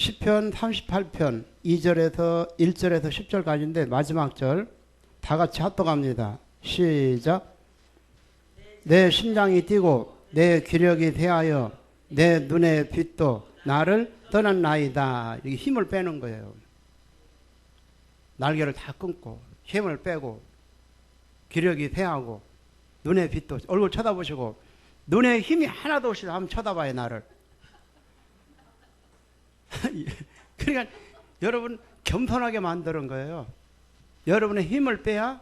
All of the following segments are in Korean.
10편 38편 2절에서 1절에서 10절까지인데 마지막 절 다 같이 합독합니다. 시작. 내 심장이 뛰고 내 기력이 대하여 내 눈의 빛도 나를 떠났나이다. 이게 힘을 빼는 거예요. 날개를 다 끊고 힘을 빼고 기력이 대하고 눈의 빛도 얼굴 쳐다보시고 눈에 힘이 하나도 없이 한번 쳐다봐요 나를. 그러니까 여러분 겸손하게 만드는 거예요. 여러분의 힘을 빼야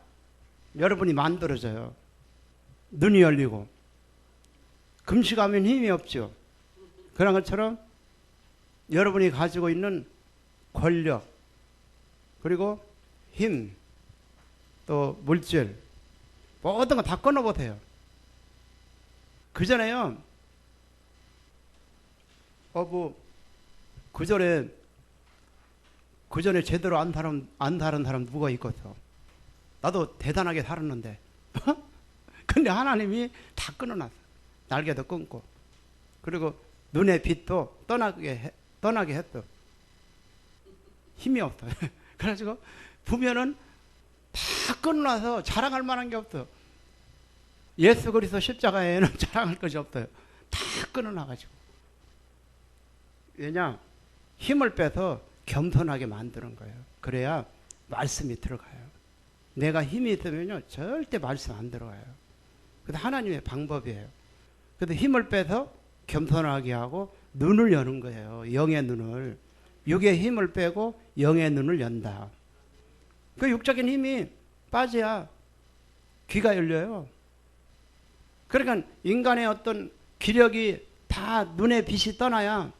여러분이 만들어져요. 눈이 열리고 금식하면 힘이 없죠. 그런 것처럼 여러분이 가지고 있는 권력 그리고 힘 또 물질 모든 거 다 끊어보세요. 그 전에요. 어부 그 전에 그 전에 제대로 안 사람 안 사는 사람 누가 있겠어? 나도 대단하게 살았는데. 근데 하나님이 다 끊어놨어. 날개도 끊고 그리고 눈의 빛도 떠나게 해, 떠나게 했어. 힘이 없어. 그래가지고 보면은 다 끊어놔서 자랑할 만한 게 없어. 예수 그리스도 십자가에는 자랑할 것이 없어요. 다 끊어놔가지고. 왜냐? 힘을 빼서 겸손하게 만드는 거예요. 그래야 말씀이 들어가요. 내가 힘이 있으면요, 절대 말씀 안 들어가요. 그래서 하나님의 방법이에요. 그래서 힘을 빼서 겸손하게 하고 눈을 여는 거예요. 영의 눈을. 육의 힘을 빼고 영의 눈을 연다. 그 육적인 힘이 빠져야 귀가 열려요. 그러니까 인간의 어떤 기력이 다 눈의 빛이 떠나야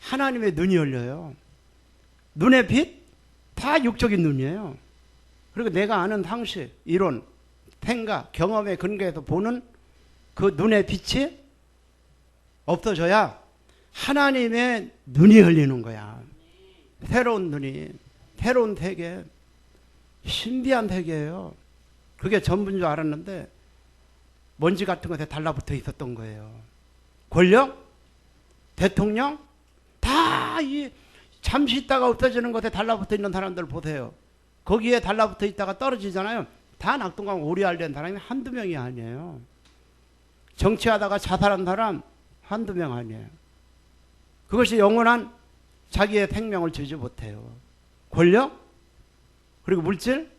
하나님의 눈이 열려요. 눈의 빛? 다 육적인 눈이에요. 그리고 내가 아는 상식, 이론, 생각, 경험에 근거해서 보는 그 눈의 빛이 없어져야 하나님의 눈이 열리는 거야. 새로운 눈이, 새로운 세계, 신비한 세계예요. 그게 전부인 줄 알았는데 먼지 같은 것에 달라붙어 있었던 거예요. 권력, 대통령, 다 이 잠시 있다가 없어지는 것에 달라붙어 있는 사람들 보세요. 거기에 달라붙어 있다가 떨어지잖아요. 다 낙동강 오리알된 사람이 한두 명이 아니에요. 정치하다가 자살한 사람 한두 명 아니에요. 그것이 영원한 자기의 생명을 주지 못해요. 권력, 그리고 물질,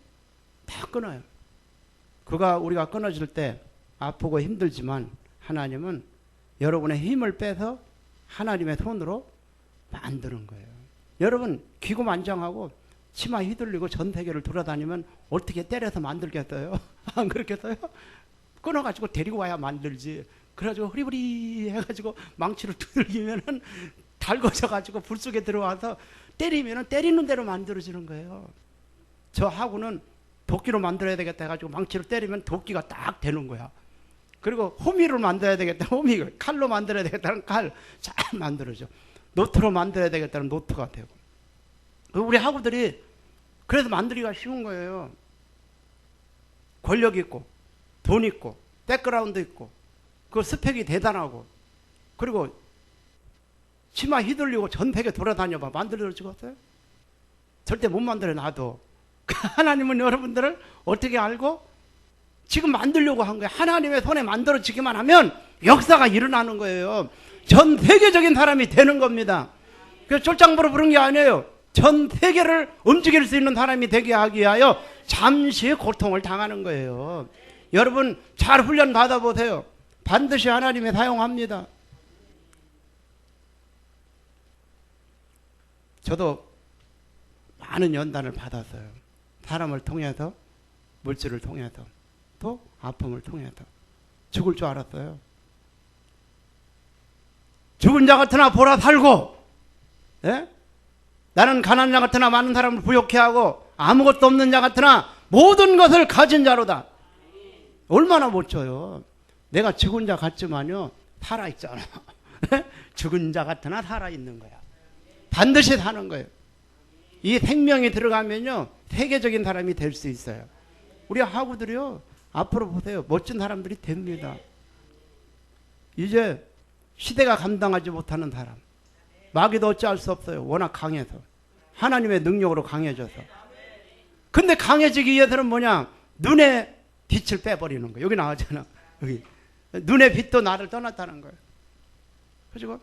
다 끊어요. 그가 우리가 끊어질 때 아프고 힘들지만 하나님은 여러분의 힘을 빼서 하나님의 손으로 만드는 거예요. 여러분 기고만장하고 치마 휘둘리고 전 세계를 돌아다니면 어떻게 때려서 만들겠어요? 안 그렇겠어요? 끊어가지고 데리고 와야 만들지. 그래가지고 흐리부리 해가지고 망치를 두들기면은 달궈져가지고 불 속에 들어와서 때리면은 때리는 대로 만들어지는 거예요. 저 하고는 도끼로 만들어야 되겠다 해가지고 망치를 때리면 도끼가 딱 되는 거야. 그리고 호미를 만들어야 되겠다. 호미 칼로 만들어야 되겠다는 칼 잘 만들어져. 노트로 만들어야 되겠다는 노트가 되고. 우리 학우들이 그래서 만들기가 쉬운 거예요. 권력 있고, 돈 있고, 백그라운드 있고, 그 스펙이 대단하고, 그리고 치마 휘둘리고 전 세계 돌아다녀봐. 만들어 죽었어요? 절대 못 만들어 놔도. 하나님은 여러분들을 어떻게 알고? 지금 만들려고 한 거예요. 하나님의 손에 만들어지기만 하면 역사가 일어나는 거예요. 전 세계적인 사람이 되는 겁니다. 그 쫄장부로 부른 게 아니에요. 전 세계를 움직일 수 있는 사람이 되게 하기 위하여 잠시 고통을 당하는 거예요. 여러분 잘 훈련 받아보세요. 반드시 하나님이 사용합니다. 저도 많은 연단을 받았어요. 사람을 통해서, 물질을 통해서, 또 아픔을 통해서. 죽을 줄 알았어요. 죽은 자 같으나 보라 살고, 예? 나는 가난한 자 같으나 많은 사람을 부욕해 하고, 아무것도 없는 자 같으나 모든 것을 가진 자로다. 얼마나 멋져요. 내가 죽은 자 같지만요, 살아있잖아. 죽은 자 같으나 살아있는 거야. 반드시 사는 거예요. 이 생명이 들어가면요, 세계적인 사람이 될 수 있어요. 우리 하구들이요, 앞으로 보세요. 멋진 사람들이 됩니다. 이제 시대가 감당하지 못하는 사람. 마귀도 어찌할 수 없어요. 워낙 강해서. 하나님의 능력으로 강해져서. 근데 강해지기 위해서는 뭐냐? 눈에 빛을 빼버리는 거예요. 여기 나왔잖아. 여기. 눈의 빛도 나를 떠났다는 거예요. 그리고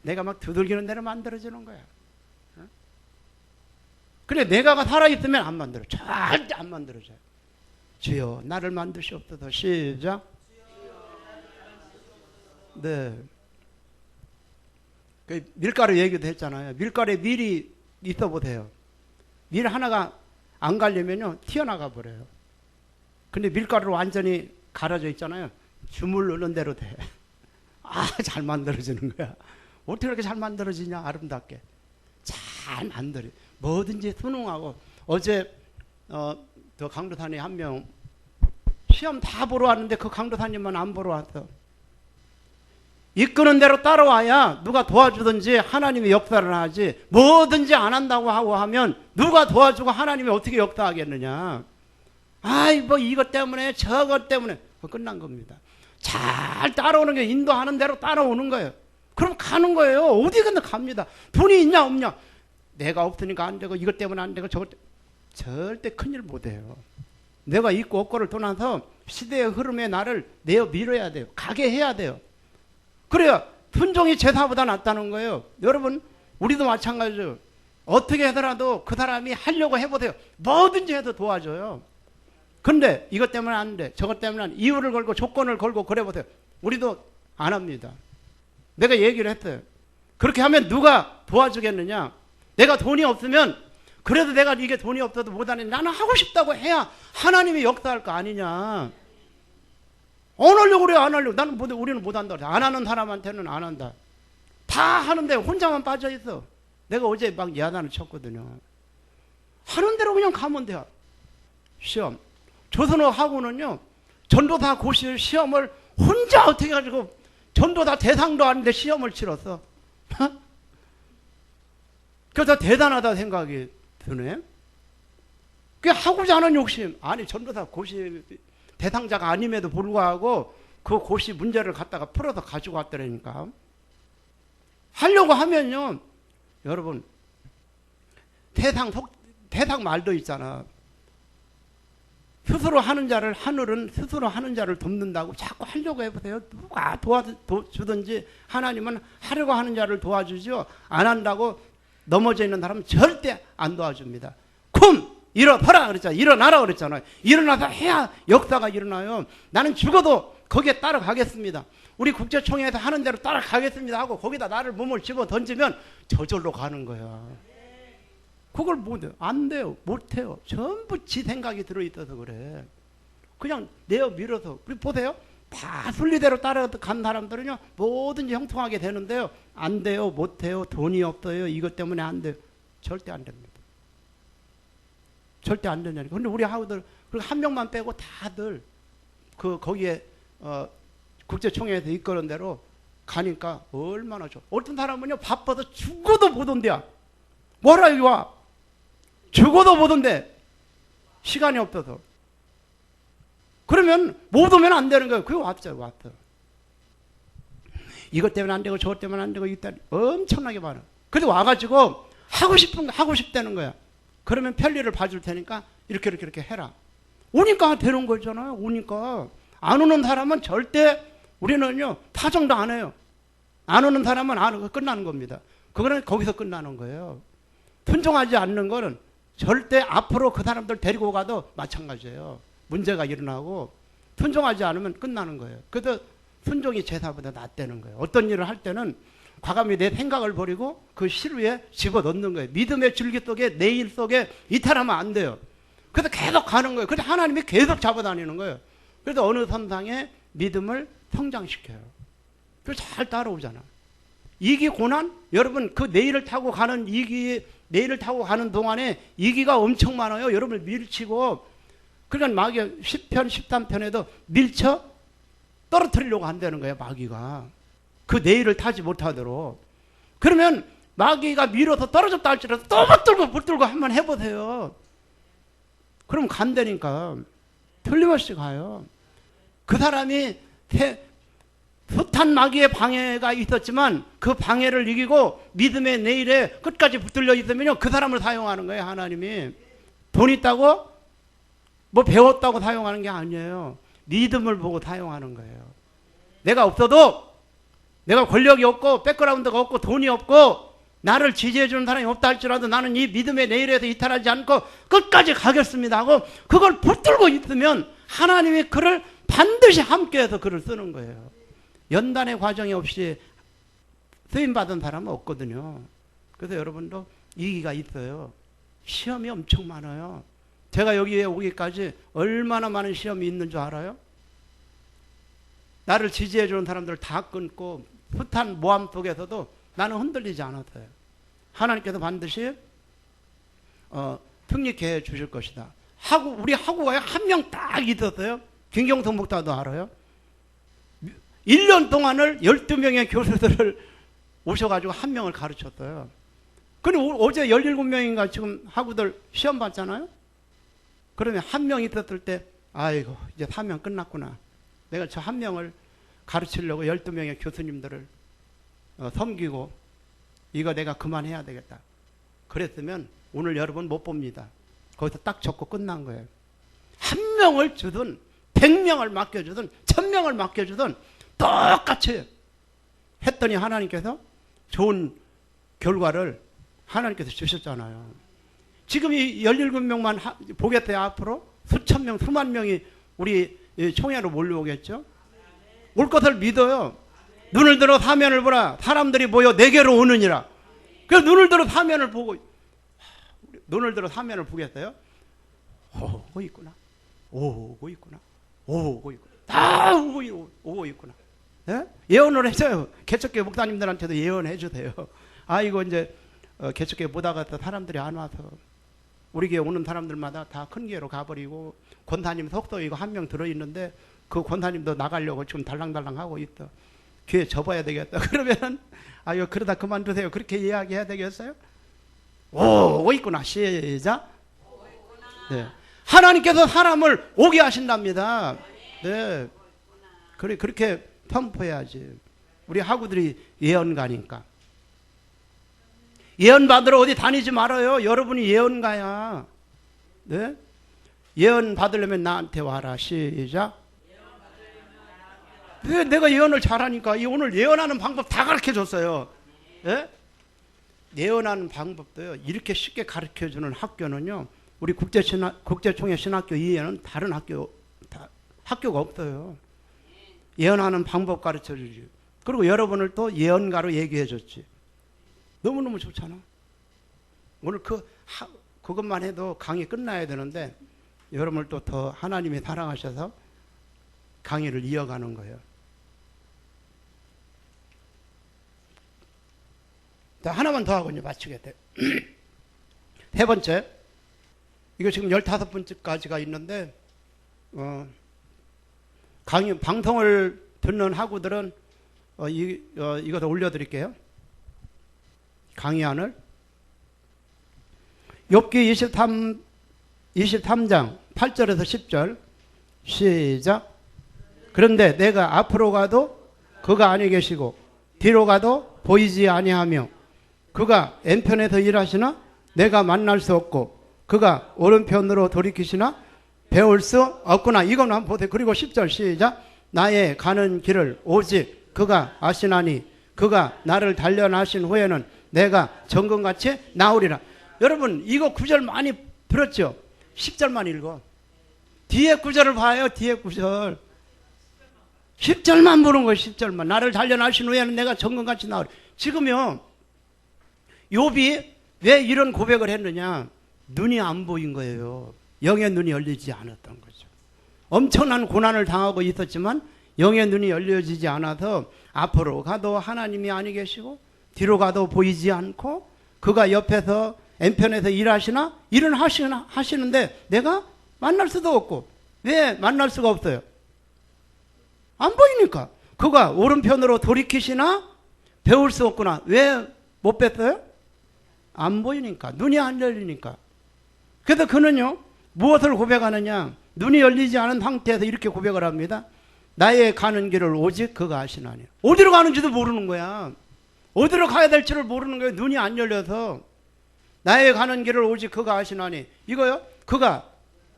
내가 막 두들기는 대로 만들어지는 거야. 어? 그래, 내가가 살아있으면 안 만들어. 절대 안 만들어져요. 주여, 나를 만드시옵소서. 시작. 네. 그 밀가루 얘기도 했잖아요. 밀가루에 밀이 있어 보세요. 밀 하나가 안 갈리면요, 튀어나가 버려요. 근데 밀가루로 완전히 갈아져 있잖아요. 주물르는 대로 돼. 아, 잘 만들어지는 거야. 어떻게 그렇게 잘 만들어지냐, 아름답게. 잘 만들어. 뭐든지 순응하고. 어제, 어, 저 강도사님 한 명, 시험 다 보러 왔는데 그 강도사님만 안 보러 왔어. 이끄는 대로 따라와야 누가 도와주든지 하나님이 역사를 하지 뭐든지 안 한다고 하고 하면 누가 도와주고 하나님이 어떻게 역사하겠느냐? 아이 뭐 이것 때문에 저것 때문에. 끝난 겁니다. 잘 따라오는 게 인도하는 대로 따라오는 거예요. 그럼 가는 거예요. 어디 근데 갑니다. 돈이 있냐 없냐. 내가 없으니까 안 되고 이것 때문에 안 되고 저것 때문에. 절대 큰일 못해요. 내가 있고 없고를 떠나서 시대의 흐름에 나를 내어 밀어야 돼요. 가게 해야 돼요 그래야 순종이 제사보다 낫다는 거예요. 여러분, 우리도 마찬가지죠. 어떻게 하더라도 그 사람이 하려고 해보세요. 뭐든지 해도 도와줘요. 근데 이것 때문에 안 돼. 저것 때문에 안 돼. 이유를 걸고 조건을 걸고 그래 보세요. 우리도 안 합니다. 내가 얘기를 했어요. 그렇게 하면 누가 도와주겠느냐? 내가 돈이 없으면 그래도 내가 이게 돈이 없어도 못하니 나는 하고 싶다고 해야 하나님이 역사할 거 아니냐. 안 하려고 그래, 안 하려고. 나는 못, 우리는 못 한다. 그래. 안 하는 사람한테는 안 한다. 다 하는데 혼자만 빠져 있어. 내가 어제 막 야단을 쳤거든요. 하는 대로 그냥 가면 돼요. 시험. 조선어하고는요, 전도사 고시 시험을 혼자 어떻게 가지고 전도사 대상도 아닌데 시험을 치렀어. 그래서 대단하다 생각이 드네. 그게 하고자 하는 욕심. 아니, 전도사 고시 대상자가 아님에도 불구하고 그 고시 문제를 갖다가 풀어서 가지고 왔더라니까. 하려고 하면요, 여러분, 대상 속, 대상 말도 있잖아. 스스로 하는 자를, 하늘은 스스로 하는 자를 돕는다고 자꾸 하려고 해보세요. 누가 도와주든지 하나님은 하려고 하는 자를 도와주죠. 안 한다고 넘어져 있는 사람은 절대 안 도와줍니다. 쿰! 일어나라 그랬잖아요. 일어나라 그랬잖아요. 일어나서 해야 역사가 일어나요. 나는 죽어도 거기에 따라가겠습니다. 우리 국제총회에서 하는 대로 따라가겠습니다 하고 거기다 나를 몸을 집어 던지면 저절로 가는 거야. 그걸 못해. 안 돼요. 못해요. 전부 지 생각이 들어있어서 그래. 그냥 내어 밀어서. 우리 보세요. 다 순리대로 따라간 사람들은요, 뭐든지 형통하게 되는데요. 안 돼요. 못해요. 돈이 없어요. 이것 때문에 안 돼요. 절대 안 됩니다. 절대 안 된다니까. 근데 우리 하우들 한 명만 빼고 다들 그 거기에 어 국제총회에서 이끌은 대로 가니까 얼마나 좋아. 어떤 사람은요 바빠서 죽어도 못 온대야. 뭐라 여기 와. 죽어도 못 온대. 시간이 없어서. 그러면 못 오면 안 되는 거예요. 그거 왔어요, 왔어. 이것 때문에 안 되고 저것 때문에 안 되고 이때 엄청나게 많아. 근데 와가지고 하고 싶은 거 하고 싶다는 거야. 그러면 편리를 봐줄 테니까 이렇게 이렇게 이렇게 해라. 오니까 되는 거잖아요. 오니까 안 오는 사람은 절대 우리는요 타정도 안 해요. 안 오는 사람은 안 끝나는 겁니다. 그거는 거기서 끝나는 거예요. 순종하지 않는 거는 절대 앞으로 그 사람들 데리고 가도 마찬가지예요. 문제가 일어나고 순종하지 않으면 끝나는 거예요. 그래서 순종이 제사보다 낫다는 거예요. 어떤 일을 할 때는 과감히 내 생각을 버리고 그 시루에 집어넣는 거예요. 믿음의 줄기 속에 내 일 속에 이탈하면 안 돼요. 그래서 계속 가는 거예요. 그래서 하나님이 계속 잡아다니는 거예요. 그래서 어느 선상에 믿음을 성장시켜요. 그래서 잘 따라오잖아. 이기 고난? 여러분 그 내일을 타고 가는 이기 내일을 타고 가는 동안에 이기가 엄청 많아요. 여러분 밀치고 그러니까 마귀 10편 13편에도 밀쳐 떨어뜨리려고 한다는 거예요. 마귀가. 그 내일을 타지 못하도록. 그러면 마귀가 밀어서 떨어졌다 할지라도 또 붙들고 붙들고 한번 해보세요. 그럼 간다니까. 틀림없이 가요. 그 사람이 태, 숱한 마귀의 방해가 있었지만 그 방해를 이기고 믿음의 내일에 끝까지 붙들려 있으면요 그 사람을 사용하는 거예요 하나님이 돈 있다고 뭐 배웠다고 사용하는 게 아니에요 믿음을 보고 사용하는 거예요 내가 없어도 내가 권력이 없고 백그라운드가 없고 돈이 없고 나를 지지해 주는 사람이 없다 할지라도 나는 이 믿음의 내일에서 이탈하지 않고 끝까지 가겠습니다 하고 그걸 붙들고 있으면 하나님이 그를 반드시 함께해서 그를 쓰는 거예요. 연단의 과정이 없이 쓰임 받은 사람은 없거든요. 그래서 여러분도 이기가 있어요. 시험이 엄청 많아요. 제가 여기에 오기까지 얼마나 많은 시험이 있는 줄 알아요? 나를 지지해 주는 사람들 다 끊고 숱한 모함 속에서도 나는 흔들리지 않았어요. 하나님께서 반드시 어, 승리케 해 주실 것이다. 하고 우리 하고가 한명 딱 있었어요. 김경성 목사도 알아요. 1년 동안을 12명의 교수들을 오셔가지고 한 명을 가르쳤어요. 근데 오- 어제 17명인가 지금 하고들 시험 봤잖아요? 그러면 한 명 있었을 때, 아이고, 이제 사명 끝났구나. 내가 저 한 명을 가르치려고 12명의 교수님들을 어, 섬기고, 이거 내가 그만해야 되겠다. 그랬으면 오늘 여러분 못 봅니다. 거기서 딱 적고 끝난 거예요. 한 명을 주든, 백 명을 맡겨주든, 천 명을 맡겨주든, 똑같이 했더니 하나님께서 좋은 결과를 하나님께서 주셨잖아요. 지금 이 17명만 하- 보겠어요, 앞으로? 수천 명, 수만 명이 우리 이 총회로 몰려오겠죠? 올 것을 믿어요. 눈을 들어 사면을 보라. 사람들이 모여 내게로 오느니라. 그 눈을 들어 사면을 보고, 하, 눈을 들어 사면을 보겠어요? 오고 있구나. 오고 있구나. 오고 있구나. 다 오고, 있- 오고 있구나. 예? 예언을 해줘요. 개척교 목사님들한테도 예언해 주세요. 아, 이거 이제 어, 개척교 보다가 또 사람들이 안 와서 우리 교회 오는 사람들마다 다 큰 교회로 가버리고 권사님 속도 이거 한 명 들어있는데 그 권사님도 나가려고 지금 달랑달랑 하고 있어. 교회 접어야 되겠다. 그러면은 아유 그러다 그만두세요. 그렇게 이야기해야 되겠어요? 오고 있구나. 시작. 네. 하나님께서 사람을 오게 하신답니다. 네. 그래 그렇게 선포해야지. 우리 학우들이 예언가니까. 예언 받으러 어디 다니지 말아요. 여러분이 예언가야. 네? 예언 받으려면 나한테 와라. 시작. 왜 내가 예언을 잘하니까 이 오늘 예언하는 방법 다 가르쳐 줬어요. 예? 예언하는 방법도요. 이렇게 쉽게 가르쳐 주는 학교는요. 우리 국제 신학 국제총회 신학교 이외에는 다른 학교 다, 학교가 없어요. 예언하는 방법 가르쳐 주지. 그리고 여러분을 또 예언가로 얘기해 줬지. 너무너무 좋잖아. 오늘 그 하, 그것만 해도 강의 끝나야 되는데 여러분을 또 더 하나님이 사랑하셔서 강의를 이어가는 거예요. 하나만 더 하고 이제 마치겠다. 세 번째. 이거 지금 15번째까지가 있는데, 어, 강의, 방송을 듣는 학우들은, 어, 이, 어, 이것도 올려드릴게요. 강의안을. 욥기 23, 23장 8절에서 10절. 시작. 그런데 내가 앞으로 가도 그가 아니 계시고, 뒤로 가도 보이지 아니하며, 그가 왼편에서 일하시나 내가 만날 수 없고 그가 오른편으로 돌이키시나 배울 수 없구나. 이거 한번 보세요. 그리고 10절 시작. 나의 가는 길을 오직 그가 아시나니 그가 나를 단련하신 후에는 내가 정금같이 나오리라. 여러분 이거 구절 많이 들었죠? 10절만 읽어. 뒤에 구절을 봐요. 뒤에 구절. 10절만 보는 거예요. 10절만. 나를 단련하신 후에는 내가 정금같이 나오리. 지금요. 욥이 왜 이런 고백을 했느냐? 눈이 안 보인 거예요. 영의 눈이 열리지 않았던 거죠. 엄청난 고난을 당하고 있었지만 영의 눈이 열려지지 않아서 앞으로 가도 하나님이 아니 계시고 뒤로 가도 보이지 않고 그가 옆에서 왼편에서 일하시나 일은 하시나 하시는데 내가 만날 수도 없고 왜 만날 수가 없어요? 안 보이니까 그가 오른편으로 돌이키시나 배울 수 없구나 왜못 뺐어요? 안 보이니까 눈이 안 열리니까 그래서 그는요 무엇을 고백하느냐 눈이 열리지 않은 상태에서 이렇게 고백을 합니다 나의 가는 길을 오직 그가 아시나니. 어디로 가는지도 모르는 거야. 어디로 가야 될지를 모르는 거예요. 눈이 안 열려서. 나의 가는 길을 오직 그가 아시나니. 이거요? 그가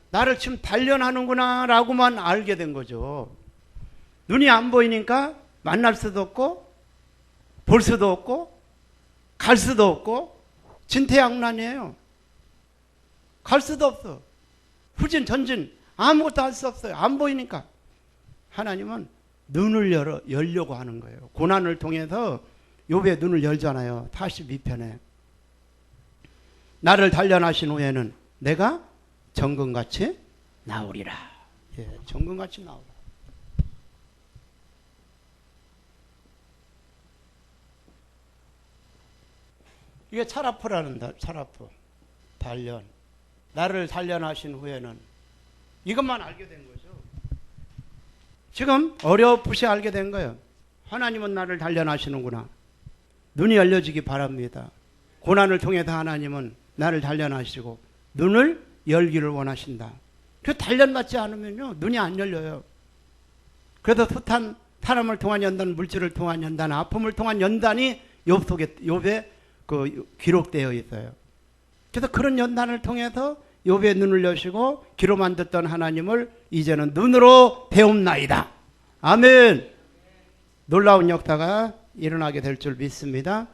나를 지금 단련하는구나 라고만 알게 된 거죠. 눈이 안 보이니까 만날 수도 없고 볼 수도 없고 갈 수도 없고 진퇴양난이에요. 갈 수도 없어. 후진 전진 아무것도 할 수 없어요. 안 보이니까. 하나님은 눈을 열어 열려고 하는 거예요. 고난을 통해서 욥의 눈을 열잖아요. 82편에. 나를 단련하신 후에는 내가 정금같이 나오리라. 예, 정금같이 나오라. 이게 차라프라는 다, 차라프. 단련. 나를 단련하신 후에는 이것만 알게 된 거죠. 지금 어렴풋이 알게 된 거예요. 하나님은 나를 단련하시는구나. 눈이 열려지기 바랍니다. 고난을 통해서 하나님은 나를 단련하시고 눈을 열기를 원하신다. 그 단련받지 않으면요 눈이 안 열려요. 그래서 숱한 사람을 통한 연단, 물질을 통한 연단, 아픔을 통한 연단이 욥 속에 욥에 그 기록되어 있어요. 그래서 그런 연단을 통해서 욥의 눈을 여시고 귀로 만졌던 하나님을 이제는 눈으로 배움나이다. 아멘. 놀라운 역사가 일어나게 될 줄 믿습니다.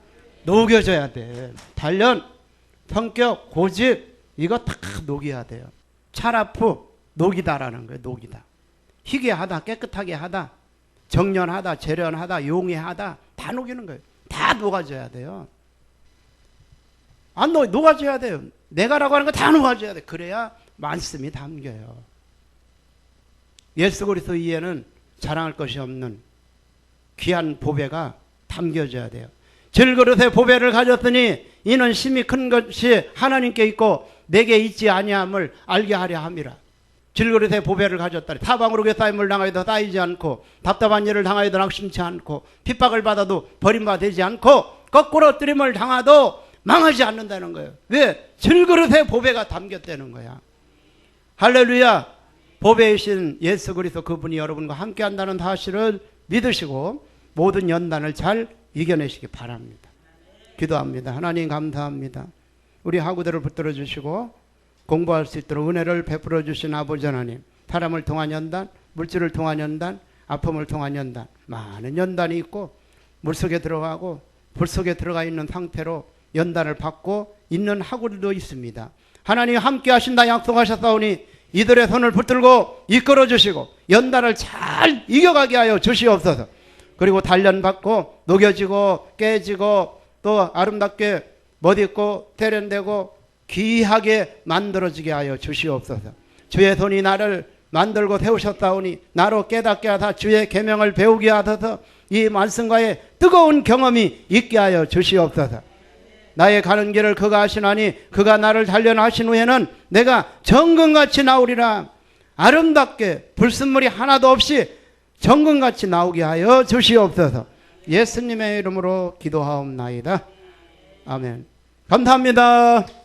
녹여져야 돼. 단련, 성격, 고집 이거 다 녹여야 돼요. 차라프 녹이다라는 거예요. 녹이다. 희게 하다, 깨끗하게 하다, 정련하다, 재련하다, 용해하다 다 녹이는 거예요. 다 녹아져야 돼요. 안 녹, 녹아져야 돼요. 내가라고 하는 거 다 녹아져야 돼. 그래야 말씀이 담겨요. 예수 그리스도 이에는 자랑할 것이 없는 귀한 보배가 담겨져야 돼요. 질그릇에 보배를 가졌더니 이는 심히 큰 것이 하나님께 있고 내게 있지 아니함을 알게 하려 함이라. 질그릇에 보배를 가졌다니 타방으로 괴싸임을 당하여도 쌓이지 않고 답답한 일을 당하여도 낙심치 않고 핍박을 받아도 버림받지 않고 거꾸로 뜨림을 당하도 망하지 않는다는 거예요. 왜? 질그릇에 보배가 담겼다는 거야. 할렐루야. 보배이신 예수 그리스도 그분이 여러분과 함께 한다는 사실을 믿으시고 모든 연단을 잘 이겨내시기 바랍니다. 기도합니다. 하나님 감사합니다. 우리 학우들을 붙들어 주시고 공부할 수 있도록 은혜를 베풀어 주신 아버지 하나님. 사람을 통한 연단, 물질을 통한 연단, 아픔을 통한 연단, 많은 연단이 있고 물속에 들어가고 불 속에 들어가 있는 상태로 연단을 받고 있는 학우들도 있습니다. 하나님 함께 하신다 약속하셨사오니 이들의 손을 붙들고 이끌어 주시고 연단을 잘 이겨가게 하여 주시옵소서. 그리고 단련받고 녹여지고 깨지고 또 아름답게 멋있고 세련되고 귀하게 만들어지게 하여 주시옵소서. 주의 손이 나를 만들고 세우셨다오니 나로 깨닫게 하사 주의 계명을 배우게 하소서 이 말씀과의 뜨거운 경험이 있게 하여 주시옵소서. 나의 가는 길을 그가 하시나니 그가 나를 단련하신 후에는 내가 정금같이 나오리라. 아름답게 불순물이 하나도 없이 정금같이 나오게 하여 주시옵소서. 예수님의 이름으로 기도하옵나이다. 아멘. 감사합니다